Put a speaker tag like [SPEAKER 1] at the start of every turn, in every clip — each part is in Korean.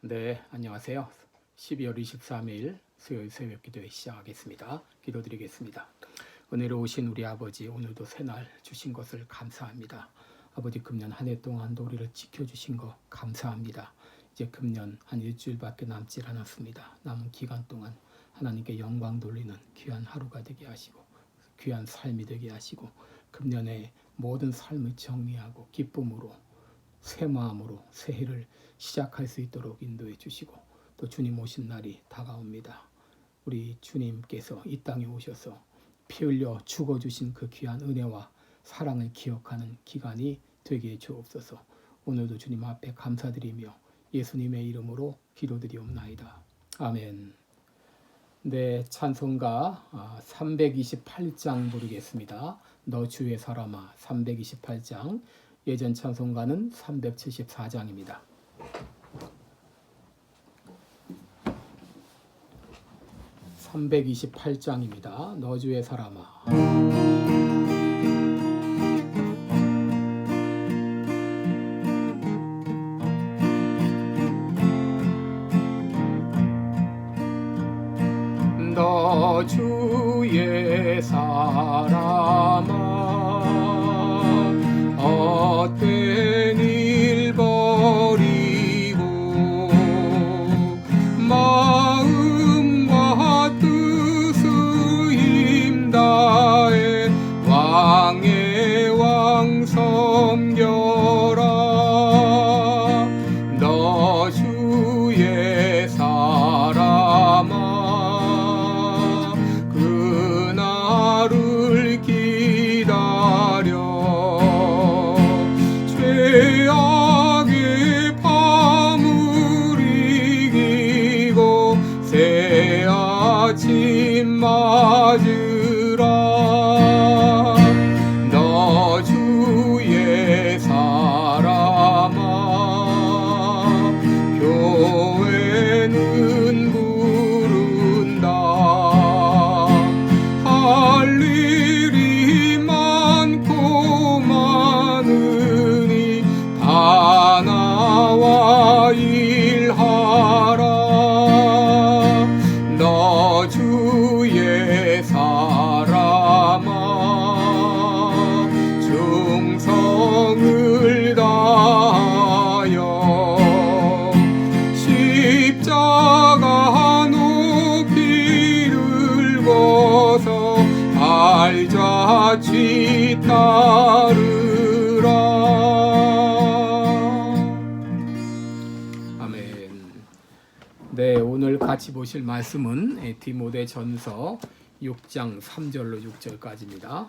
[SPEAKER 1] 네, 안녕하세요. 12월 23일 수요일 새벽 기도회 시작하겠습니다. 기도드리겠습니다. 은혜로 오신 우리 아버지 오늘도 새날 주신 것을 감사합니다. 아버지 금년 한 해 동안도 우리를 지켜주신 거 감사합니다. 이제 금년 한 일주일밖에 남지 않았습니다. 남은 기간 동안 하나님께 영광 돌리는 귀한 하루가 되게 하시고 귀한 삶이 되게 하시고 금년에 모든 삶을 정리하고 기쁨으로 새 마음으로 새 해를 시작할 수 있도록 인도해 주시고 또 주님 오신 날이 다가옵니다. 우리 주님께서 이 땅에 오셔서 피 흘려 죽어 주신 그 귀한 은혜와 사랑을 기억하는 기간이 되게 해 주옵소서. 오늘도 주님 앞에 감사드리며 예수님의 이름으로 기도드리옵나이다. 아멘. 네, 찬송가 아, 328장 부르겠습니다. 너 주의 사람아 328장 예전 찬송가는 374장입니다. (328장입니다) 너 주의 사람아. 너 주의 사람 보실 말씀은 예, 디모데 전서 6장 3절로 6절까지입니다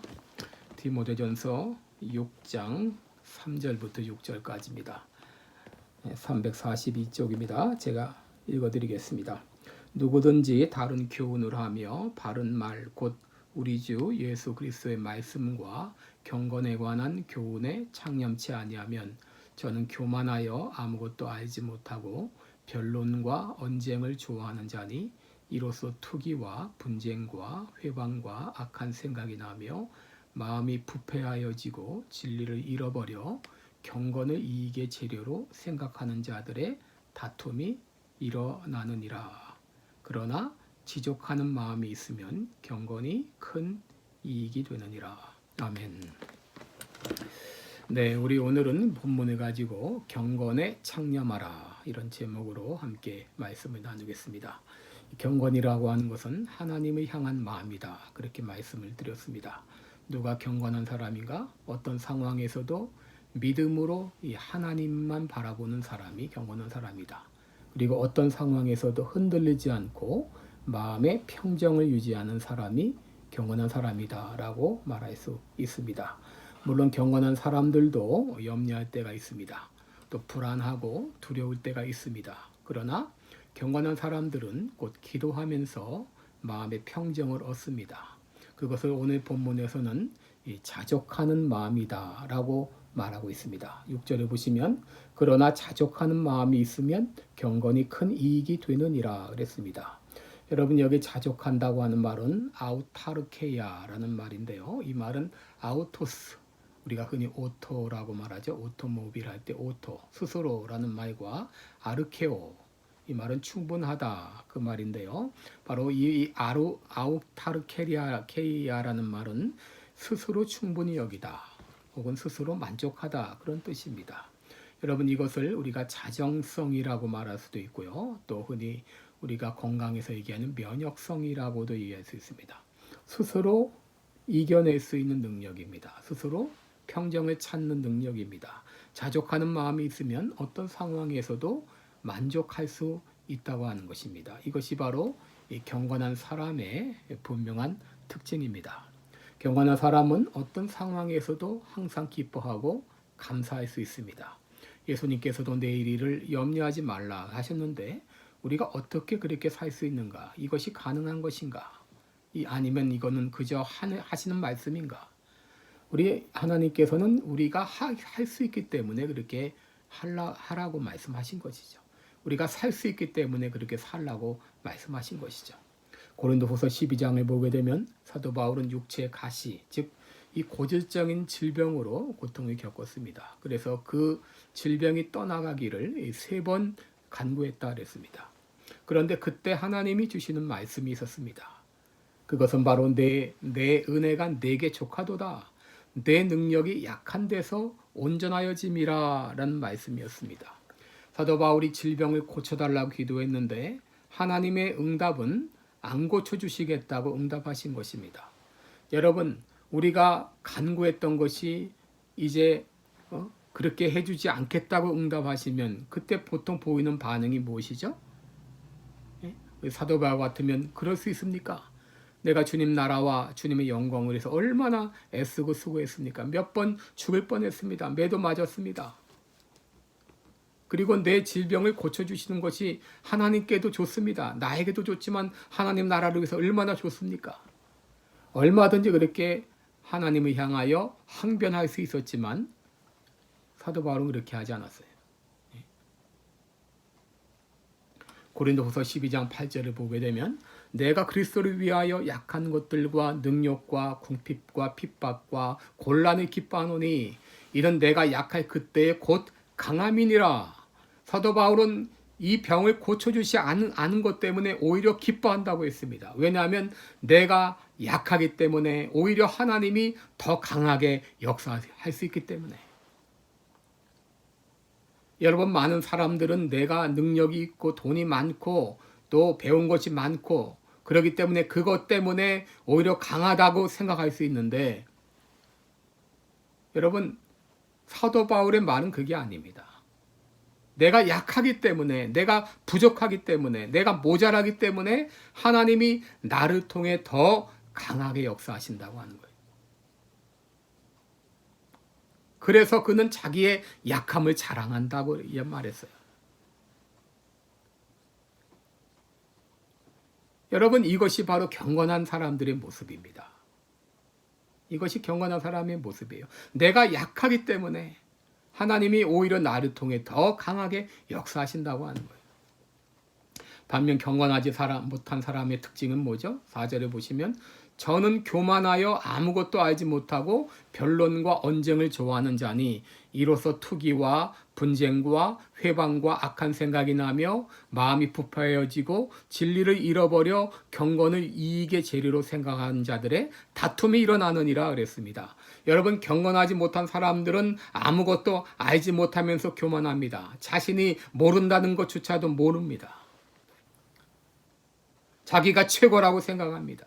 [SPEAKER 1] 디모데 전서 6장 3절부터 6절까지입니다 342쪽입니다. 제가 읽어드리겠습니다. 누구든지 다른 교훈을 하며 바른 말 곧 우리 주 예수 그리스도의 말씀과 경건에 관한 교훈에 창념치 아니하면 저는 교만하여 아무것도 알지 못하고 변론과 언쟁을 좋아하는 자니 이로써 투기와 분쟁과 회방과 악한 생각이 나며 마음이 부패하여지고 진리를 잃어버려 경건을 이익의 재료로 생각하는 자들의 다툼이 일어나느니라. 그러나 지족하는 마음이 있으면 경건이 큰 이익이 되느니라. 아멘. 네, 우리 오늘은 본문을 가지고 경건에 창념하라 이런 제목으로 함께 말씀을 나누겠습니다. 경건이라고 하는 것은 하나님을 향한 마음이다. 그렇게 말씀을 드렸습니다. 누가 경건한 사람인가? 어떤 상황에서도 믿음으로 이 하나님만 바라보는 사람이 경건한 사람이다. 그리고 어떤 상황에서도 흔들리지 않고 마음의 평정을 유지하는 사람이 경건한 사람이다라고 말할 수 있습니다. 물론 경건한 사람들도 염려할 때가 있습니다. 또 불안하고 두려울 때가 있습니다. 그러나 경건한 사람들은 곧 기도하면서 마음의 평정을 얻습니다. 그것을 오늘 본문에서는 자족하는 마음이다 라고 말하고 있습니다. 6절에 보시면 그러나 자족하는 마음이 있으면 경건이 큰 이익이 되느니라 그랬습니다. 여러분 여기 자족한다고 하는 말은 아우타르케야라는 말인데요. 이 말은 아우토스 우리가 흔히 오토라고 말하죠. 오토모빌 할 때 오토 스스로라는 말과 아르케오 이 말은 충분하다 그 말인데요. 바로 이 아루 아우타르케리아 케이아라는 말은 스스로 충분히 여기다 혹은 스스로 만족하다 그런 뜻입니다. 여러분 이것을 우리가 자정성이라고 말할 수도 있고요. 또 흔히 우리가 건강에서 얘기하는 면역성이라고도 이해할 수 있습니다. 스스로 이겨낼 수 있는 능력입니다. 스스로 평정을 찾는 능력입니다. 자족하는 마음이 있으면 어떤 상황에서도 만족할 수 있다고 하는 것입니다. 이것이 바로 이 경건한 사람의 분명한 특징입니다. 경건한 사람은 어떤 상황에서도 항상 기뻐하고 감사할 수 있습니다. 예수님께서도 내일 일을 염려하지 말라 하셨는데 우리가 어떻게 그렇게 살 수 있는가? 이것이 가능한 것인가? 이 아니면 이거는 그저 하시는 말씀인가? 우리 하나님께서는 우리가 할 수 있기 때문에 그렇게 하라, 하라고 말씀하신 것이죠. 우리가 살 수 있기 때문에 그렇게 살라고 말씀하신 것이죠. 고린도후서 12장을 보게 되면 사도 바울은 육체의 가시, 즉 이 고질적인 질병으로 고통을 겪었습니다. 그래서 그 질병이 떠나가기를 세 번 간구했다 그랬습니다. 그런데 그때 하나님이 주시는 말씀이 있었습니다. 그것은 바로 내, 내 은혜가 내게 족하도다. 내 능력이 약한 데서 온전하여짐이라 라는 말씀이었습니다. 사도 바울이 질병을 고쳐달라고 기도했는데 하나님의 응답은 안 고쳐주시겠다고 응답하신 것입니다. 여러분, 우리가 간구했던 것이 이제 어? 그렇게 해주지 않겠다고 응답하시면 그때 보통 보이는 반응이 무엇이죠? 예? 사도 바울 같으면 그럴 수 있습니까? 내가 주님 나라와 주님의 영광을 위해서 얼마나 애쓰고 수고했습니까? 몇 번 죽을 뻔했습니다. 매도 맞았습니다. 그리고 내 질병을 고쳐주시는 것이 하나님께도 좋습니다. 나에게도 좋지만 하나님 나라를 위해서 얼마나 좋습니까? 얼마든지 그렇게 하나님을 향하여 항변할 수 있었지만 사도 바울은 그렇게 하지 않았어요. 예. 고린도후서 12장 8절을 보게 되면 내가 그리스도를 위하여 약한 것들과 능력과 궁핍과 핍박과 곤란을 기뻐하노니 이런 내가 약할 그때에 곧 강함이니라. 사도 바울은 이 병을 고쳐주시 않은, 않은 것 때문에 오히려 기뻐한다고 했습니다. 왜냐하면 내가 약하기 때문에 오히려 하나님이 더 강하게 역사할 수 있기 때문에. 여러분, 많은 사람들은 내가 능력이 있고 돈이 많고 또 배운 것이 많고 그러기 때문에 그것 때문에 오히려 강하다고 생각할 수 있는데 여러분, 사도 바울의 말은 그게 아닙니다. 내가 약하기 때문에, 내가 부족하기 때문에, 내가 모자라기 때문에 하나님이 나를 통해 더 강하게 역사하신다고 하는 거예요. 그래서 그는 자기의 약함을 자랑한다고 말했어요. 여러분, 이것이 바로 경건한 사람들의 모습입니다. 이것이 경건한 사람의 모습이에요. 내가 약하기 때문에 하나님이 오히려 나를 통해 더 강하게 역사하신다고 하는 거예요. 반면 경건하지 못한 사람의 특징은 뭐죠? 4절에 보시면 저는 교만하여 아무것도 알지 못하고 변론과 언쟁을 좋아하는 자니 이로써 투기와 분쟁과 회방과 악한 생각이 나며 마음이 부패해지고 진리를 잃어버려 경건을 이익의 재료로 생각하는 자들의 다툼이 일어나느니라 그랬습니다. 여러분 경건하지 못한 사람들은 아무것도 알지 못하면서 교만합니다. 자신이 모른다는 것조차도 모릅니다. 자기가 최고라고 생각합니다.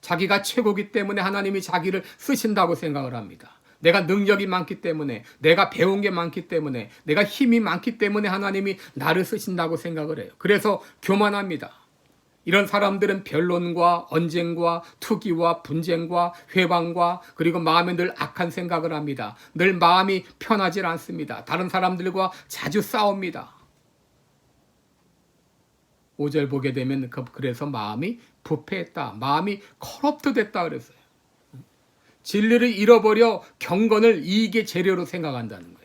[SPEAKER 1] 자기가 최고기 때문에 하나님이 자기를 쓰신다고 생각을 합니다. 내가 능력이 많기 때문에, 내가 배운 게 많기 때문에, 내가 힘이 많기 때문에 하나님이 나를 쓰신다고 생각을 해요. 그래서 교만합니다. 이런 사람들은 변론과 언쟁과 투기와 분쟁과 회방과 그리고 마음에 늘 악한 생각을 합니다. 늘 마음이 편하지 않습니다. 다른 사람들과 자주 싸웁니다. 5절 보게 되면 그, 그래서 마음이 부패했다. 마음이 커럽트 됐다 그랬어요. 진리를 잃어버려 경건을 이익의 재료로 생각한다는 거예요.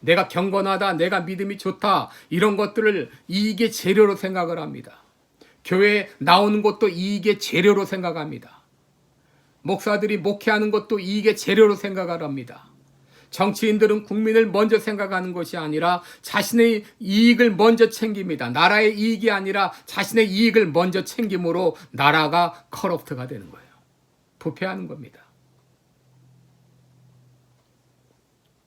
[SPEAKER 1] 내가 경건하다, 내가 믿음이 좋다, 이런 것들을 이익의 재료로 생각을 합니다. 교회에 나오는 것도 이익의 재료로 생각합니다. 목사들이 목회하는 것도 이익의 재료로 생각을 합니다. 정치인들은 국민을 먼저 생각하는 것이 아니라 자신의 이익을 먼저 챙깁니다. 나라의 이익이 아니라 자신의 이익을 먼저 챙김으로 나라가 커럽트가 되는 거예요. 부패하는 겁니다.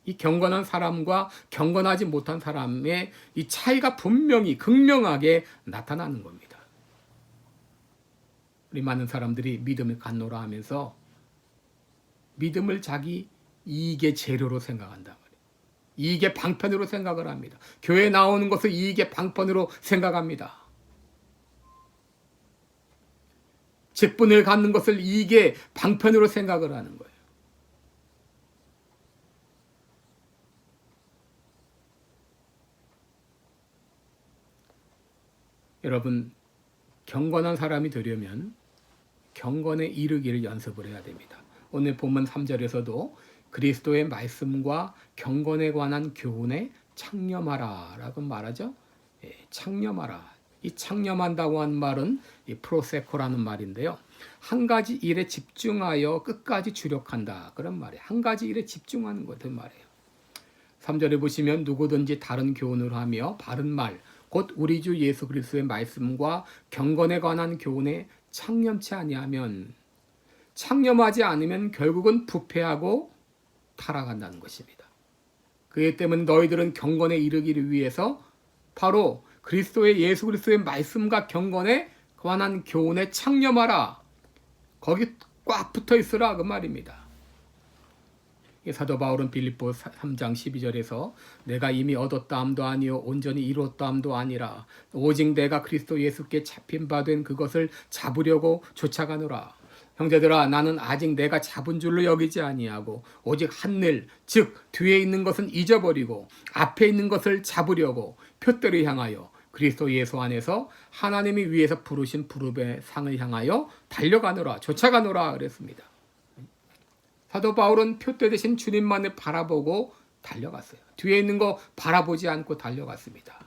[SPEAKER 1] 이 경건한 사람과 경건하지 못한 사람의 이 차이가 분명히 극명하게 나타나는 겁니다. 우리 많은 사람들이 믿음을 갖노라 하면서 믿음을 자기 이익의 재료로 말이에요. 이익의 방편으로 생각을 합니다. 교회 나오는 것을 이익의 방편으로 생각합니다. 직분을 갖는 것을 이익의 방편으로 생각을 하는 거예요. 여러분 경건한 사람이 되려면 경건에 이르기를 연습을 해야 됩니다. 오늘 본문 3절에서도 그리스도의 말씀과 경건에 관한 교훈에 창념하라 라고 말하죠. 예, 창념하라. 이 창념한다고 한 말은 이 프로세코라는 말인데요. 한 가지 일에 집중하여 끝까지 주력한다. 그런 말이에요. 한 가지 일에 집중하는 것을 말해요. 3절에 보시면 누구든지 다른 교훈을 하며 바른 말, 곧 우리 주 예수 그리스도의 말씀과 경건에 관한 교훈에 창념치 아니하면 창념하지 않으면 결국은 부패하고 타락한다는 것입니다. 그에 때문에 너희들은 경건에 이르기를 위해서 바로 그리스도의 예수 그리스도의 말씀과 경건에 관한 교훈에 창념하라. 거기 꽉 붙어 있으라 그 말입니다. 사도 바울은 빌립보 3장 12절에서 내가 이미 얻었다함도 아니요 온전히 이뤘다함도 아니라 오직 내가 그리스도 예수께 잡힌 바 된 그것을 잡으려고 쫓아가노라. 형제들아 나는 아직 내가 잡은 줄로 여기지 아니하고 오직 한일 즉 뒤에 있는 것은 잊어버리고 앞에 있는 것을 잡으려고 표대를 향하여 그리스도 예수 안에서 하나님이 위에서 부르신 부름의 상을 향하여 달려가노라 쫓아가노라 그랬습니다. 사도 바울은 표대 대신 주님만을 바라보고 달려갔어요. 뒤에 있는 거 바라보지 않고 달려갔습니다.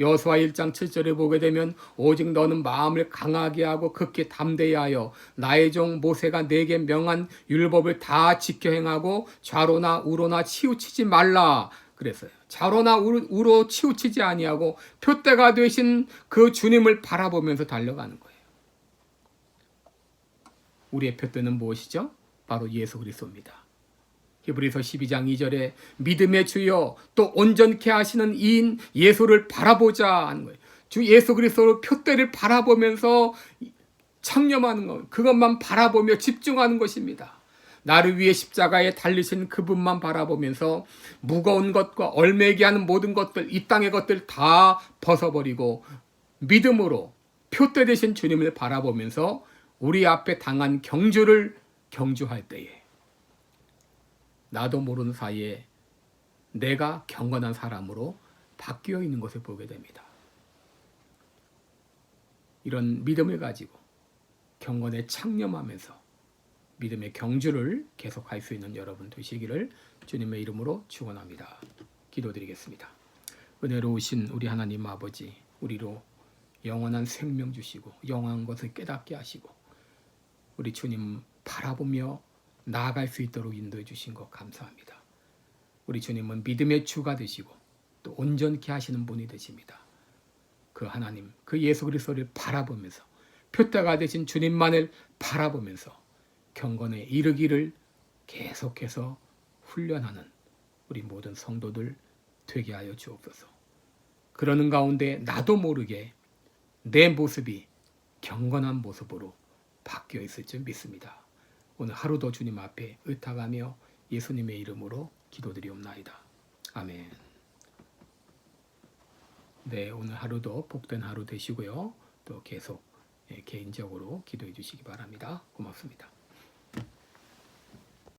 [SPEAKER 1] 여수와 1장 7절에 보게 되면 오직 너는 마음을 강하게 하고 극히 담대히 하여 나의 종 모세가 내게 명한 율법을 다 지켜 행하고 좌로나 우로나 치우치지 말라 그랬어요. 좌로나 우로 치우치지 아니하고 표대가 되신 그 주님을 바라보면서 달려가는 거예요. 우리의 표대는 무엇이죠? 바로 예수 그리스도입니다. 히브리서 12장 2절에 믿음의 주여 또 온전케 하시는 이인 예수를 바라보자 하는 거예요. 주 예수 그리스도를 표대를 바라보면서 창념하는 것, 그것만 바라보며 집중하는 것입니다. 나를 위해 십자가에 달리신 그분만 바라보면서 무거운 것과 얼매기 하는 모든 것들, 이 땅의 것들 다 벗어버리고 믿음으로 표대 되신 주님을 바라보면서 우리 앞에 당한 경주를 경주할 때에 나도 모르는 사이에 내가 경건한 사람으로 바뀌어 있는 것을 보게 됩니다. 이런 믿음을 가지고 경건에 창념하면서 믿음의 경주를 계속할 수 있는 여러분 되시기를 주님의 이름으로 축원합니다. 기도드리겠습니다. 은혜로우신 우리 하나님 아버지 우리로 영원한 생명 주시고 영원한 것을 깨닫게 하시고 우리 주님 바라보며 나아갈 수 있도록 인도해 주신 것 감사합니다. 우리 주님은 믿음의 주가 되시고 또 온전케 하시는 분이 되십니다. 그 하나님, 그 예수 그리스도를 바라보면서 표대가 되신 주님만을 바라보면서 경건에 이르기를 계속해서 훈련하는 우리 모든 성도들 되게 하여 주옵소서. 그러는 가운데 나도 모르게 내 모습이 경건한 모습으로 바뀌어 있을 줄 믿습니다. 오늘 하루도 주님 앞에 의탁하며 예수님의 이름으로 기도드리옵나이다. 아멘. 네, 오늘 하루도 복된 하루 되시고요. 또 계속 예, 개인적으로 기도해 주시기 바랍니다. 고맙습니다.